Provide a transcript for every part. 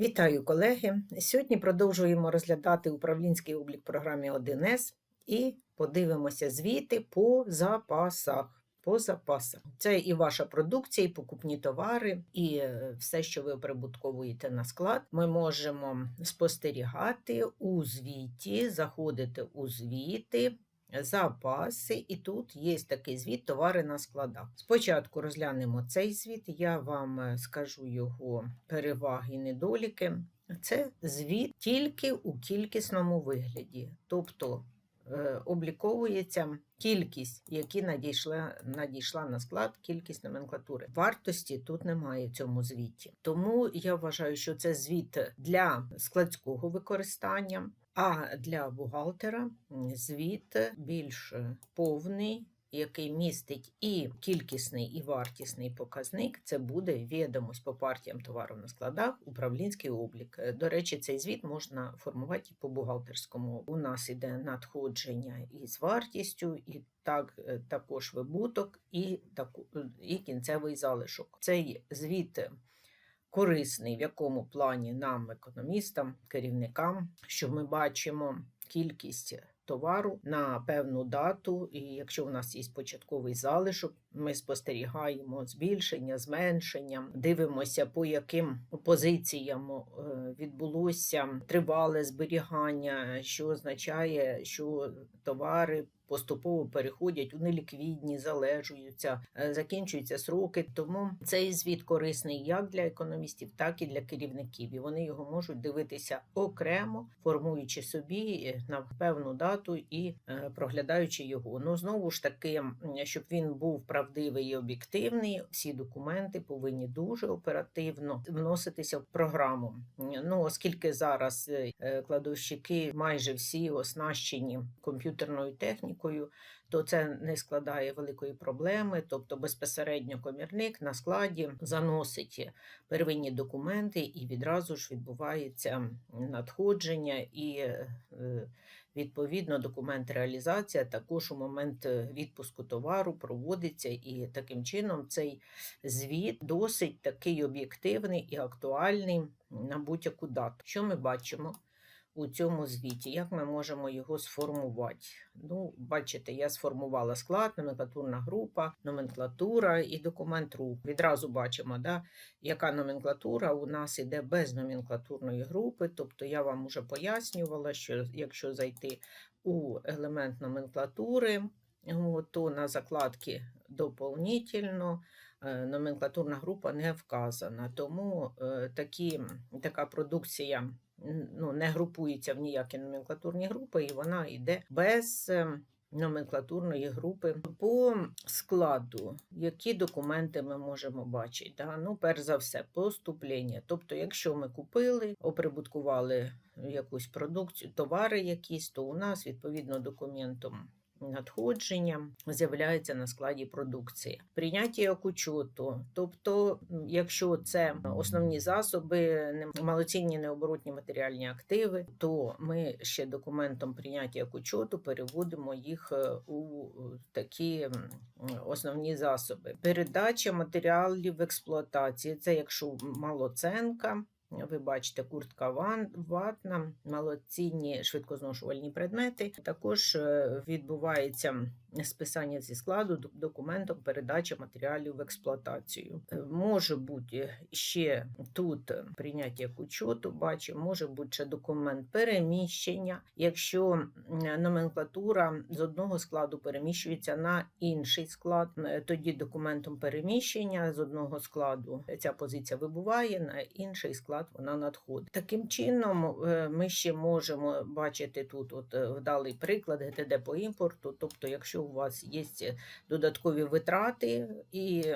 Вітаю, колеги! Сьогодні продовжуємо розглядати управлінський облік програмі 1С і подивимося звіти по запасах. По запасах. Це і ваша продукція, і покупні товари, і е, все, що ви прибутковуєте на склад. Ми можемо спостерігати у звіті, заходити у звіти, запаси, і тут є такий звіт товари на складах. Спочатку розглянемо цей звіт, я вам е, скажу його переваги і недоліки. Це звіт тільки у кількісному вигляді, тобто е, обліковується кількість, які надійшла, надійшла на склад, кількість номенклатури. Вартості тут немає в цьому звіті. Тому я вважаю, що це звіт для складського використання. А для бухгалтера звіт більш е, повний, який містить і кількісний, і вартісний показник. Це буде відомость по партіям товару на складах, управлінський облік. Е, До речі, цей звіт можна формувати і по бухгалтерському. У нас іде надходження із вартістю, і так, е, також вибуток, і, таку- і кінцевий залишок. Цей звіт корисний, в якому плані нам, економістам, керівникам, що ми бачимо кількість товару на певну дату, і якщо в нас є початковий залишок, ми спостерігаємо збільшення, зменшення, дивимося, по яким позиціям е, відбулося тривале зберігання, що означає, що товари поступово переходять у неліквідні, залежуються, е, закінчуються сроки. Тому цей звіт корисний як для економістів, так і для керівників. І вони його можуть дивитися окремо, формуючи собі е, на певну дату і е, проглядаючи його. Ну знову ж таки, щоб він був правдивий і об'єктивний, всі документи повинні дуже оперативно вноситися в програму. Ну оскільки зараз кладовщики майже всі оснащені комп'ютерною технікою, то це не складає великої проблеми. Тобто безпосередньо комірник на складі заносить первинні документи, і відразу ж відбувається надходження і е, відповідно документ реалізація також у момент е, відпуску товару проводиться, і таким чином цей звіт досить такий об'єктивний і актуальний на будь-яку дату. Що ми бачимо? У цьому звіті, як ми можемо його сформувати? Ну, бачите, я сформувала склад, номенклатурна група, номенклатура і документ рук. Відразу бачимо, да, яка номенклатура у нас іде без номенклатурної групи. Тобто я вам уже пояснювала, що якщо зайти у елемент номенклатури, то на закладці доповнительно е, номенклатурна група не вказана. Тому е, такі, така продукція ну, не групується в ніякі номенклатурні групи, і вона йде без. е, Номенклатурної групи по складу, які документи ми можемо бачити. Да? Ну, перш за все, поступлення. Тобто, якщо ми купили, оприбуткували якусь продукцію, товари якісь, то у нас відповідно документом надходження з'являється на складі продукції. Прийняття як учету, тобто, якщо це основні засоби, малоцінні необоротні матеріальні активи, то ми ще документом прийняття як учету переводимо їх е, у е, такі основні засоби. Передача матеріалів в експлуатації це якщо малоценка. Ви бачите, куртка ватна, малоцінні швидкозношувальні предмети. Також е, відбувається списання зі складу документом передача матеріалів в експлуатацію. Е, Може бути ще тут прийняття як учету, бачимо, може бути ще документ переміщення. Якщо номенклатура з одного складу переміщується на інший склад, е, тоді документом переміщення з одного складу ця позиція вибуває, на інший склад вона надходить. Таким чином, е, ми ще можемо бачити тут от е, вдалий приклад ГТД по імпорту. Тобто, якщо у вас є додаткові витрати і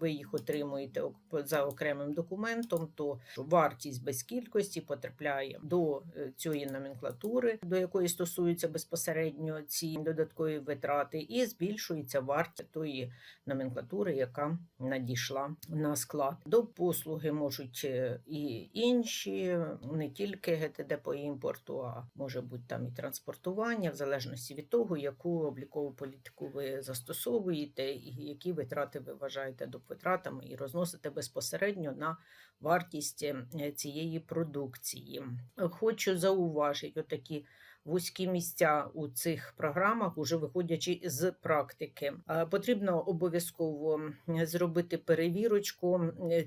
ви їх отримуєте за окремим документом, то вартість без кількості потрапляє до е, цієї номенклатури, до якої стосуються безпосередньо ці додаткові витрати, і збільшується вартість тої номенклатури, яка надійшла на склад. До послуги можуть і і інші, не тільки ГТД по імпорту, а може бути там і транспортування, в залежності від того, яку облікову політику ви застосовуєте, і які витрати ви вважаєте допвитратами, і розносите безпосередньо на вартість е, цієї продукції. Хочу зауважити отакі вузькі місця у цих програмах, уже виходячи з практики. Е, Потрібно обов'язково зробити перевірочку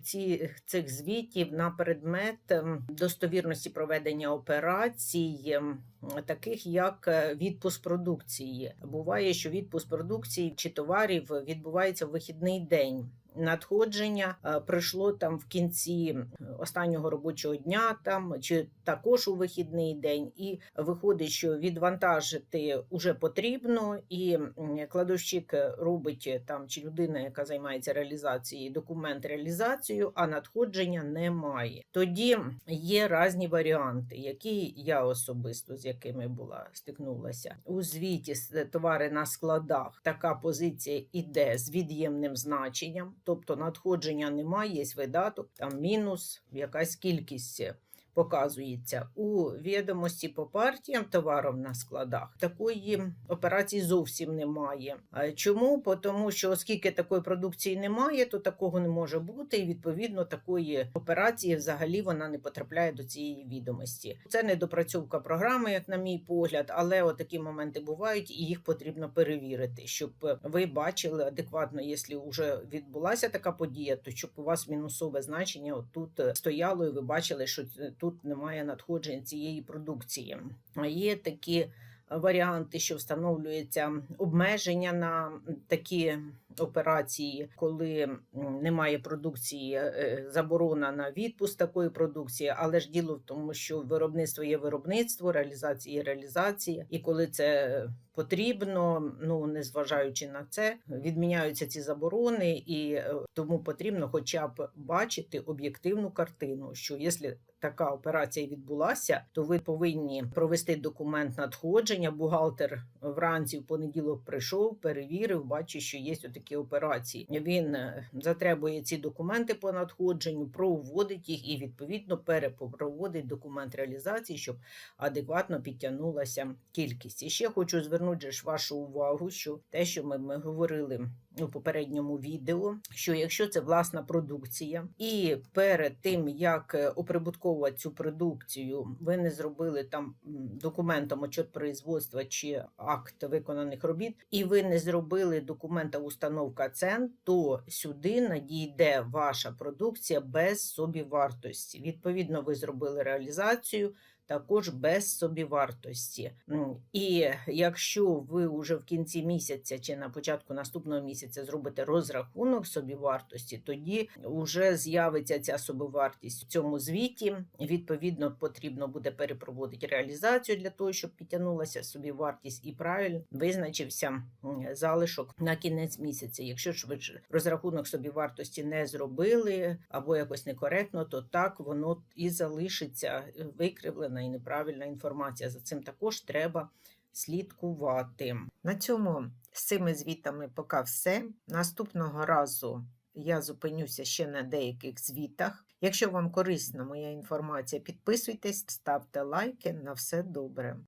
ці, цих звітів на предмет достовірності проведення операцій. Таких як е, відпуск продукції. Буває, що відпуск продукції чи товарів відбувається в вихідний день. Надходження е, прийшло там в кінці останнього робочого дня, там чи також у вихідний день, і виходить, що відвантажити уже потрібно, і кладовщик робить там чи людина, яка займається реалізацією, документ реалізацію, а надходження немає. Тоді є різні варіанти, які я особисто з якими була стикнулася у звіті товари на складах. Така позиція іде з від'ємним значенням, тобто надходження немає, є видаток, там мінус, якась кількість показується у відомості по партіям товарів на складах. Такої операції зовсім немає. Чому? Тому що оскільки такої продукції немає, то такого не може бути, і відповідно такої операції взагалі вона не потрапляє до цієї відомості. Це недопрацьовка програми, як на мій погляд, але отакі моменти бувають, і їх потрібно перевірити, щоб ви бачили адекватно, якщо вже відбулася така подія, то щоб у вас мінусове значення тут стояло, і ви бачили, що тут немає надходжень цієї продукції. Є такі варіанти, що встановлюється обмеження на такі операції, коли немає продукції, е, заборона на відпуск такої продукції, але ж діло в тому, що виробництво є виробництво, реалізація є реалізація, і коли це потрібно, ну незважаючи на це, відміняються ці заборони, і е, тому потрібно, хоча б бачити об'єктивну картину, що якщо така операція відбулася, то ви повинні провести документ надходження. Бухгалтер вранці в понеділок прийшов, перевірив, бачить, що є такі операції. Він е, затребує ці документи по надходженню, проводить їх і відповідно перепроводить документ реалізації, щоб адекватно підтягнулася кількість. І ще хочу звернути вашу увагу, що те, що ми, ми говорили у попередньому відео, що якщо це власна продукція, і перед тим як е, оприбутковувати цю продукцію, ви не зробили там документом отчет производства чи акт виконаних робіт, і ви не зробили документа установка цен, то сюди надійде ваша продукція без собівартості. Відповідно, ви зробили реалізацію також без собівартості. І якщо ви вже в кінці місяця чи на початку наступного місяця зробите розрахунок собівартості, тоді вже з'явиться ця собівартість в цьому звіті. Відповідно, потрібно буде перепроводити реалізацію для того, щоб підтягнулася собівартість і правильно визначився залишок на кінець місяця. Якщо ж ви розрахунок собівартості не зробили або якось некоректно, то так воно і залишиться е, викривлена і неправильна інформація. За цим також треба слідкувати. На цьому з цими звітами поки все. Наступного разу я зупинюся ще на деяких звітах. Якщо вам корисна моя інформація, підписуйтесь, ставте лайки. На все добре.